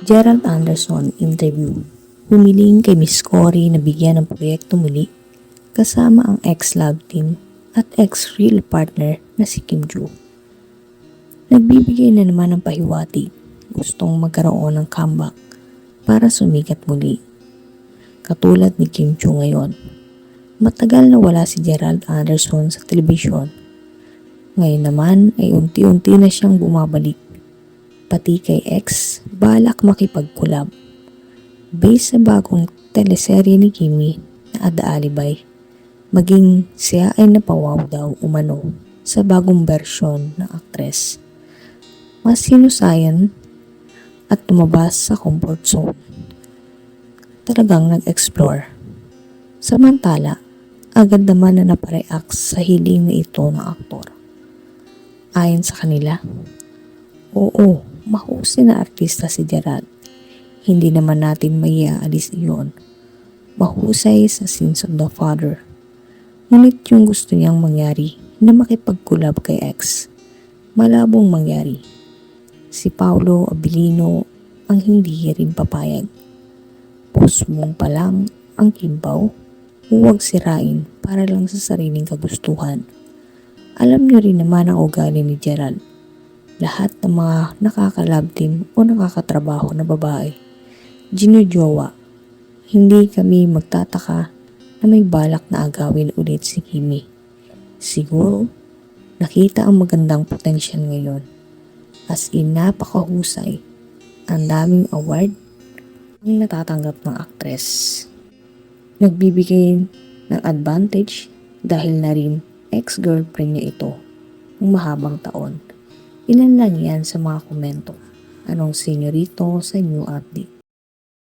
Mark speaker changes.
Speaker 1: Gerald Anderson interview. Humiling kay Miss Cory na bigyan ng proyekto muli kasama ang ex-love team at ex-real partner na si Kim Joo. Nagbibigay na naman ng pahiwati. Gustong magkaroon ng comeback para sumikat muli. Katulad ni Kim Joo ngayon. Matagal na wala si Gerald Anderson sa telebisyon. Ngayon naman ay unti-unti na siyang bumabalik. Pati kay ex, balak makipag-collab. Based sa bagong teleserye ni Kimi na Ada Alibay, maging siya ay napawaw daw umano sa bagong bersyon ng aktres. Mas sinusayan at tumabas sa comfort zone. Talagang nag-explore. Samantala, agad naman na napareact sa hiling na ito ng aktor. Ayon sa kanila, oo, mahusay na artista si Gerald. Hindi naman natin maiaalis iyon. Mahusay sa sins of the father. Ngunit yung gusto niyang mangyari na makipag-collab kay ex, malabong mangyari. Si Paulo Abilino ang hindi rin papayag. Post pa lang ang kimbaw, huwag sirain para lang sa sariling kagustuhan. Alam niyo rin naman ang ugali ni Gerald. Lahat ng mga nakakalab team o nakakatrabaho na babae, ginujowa. Hindi kami magtataka na may balak na agawin ulit si Kimi. Siguro, nakita ang magandang potensyal ngayon. As in napakahusay. Ang daming award ang natatanggap ng aktres. Nagbibigay ng advantage dahil na rin ex-girlfriend niya ito ng mahabang taon. Ilan lang yan sa mga komento. Anong senyorito sa new update?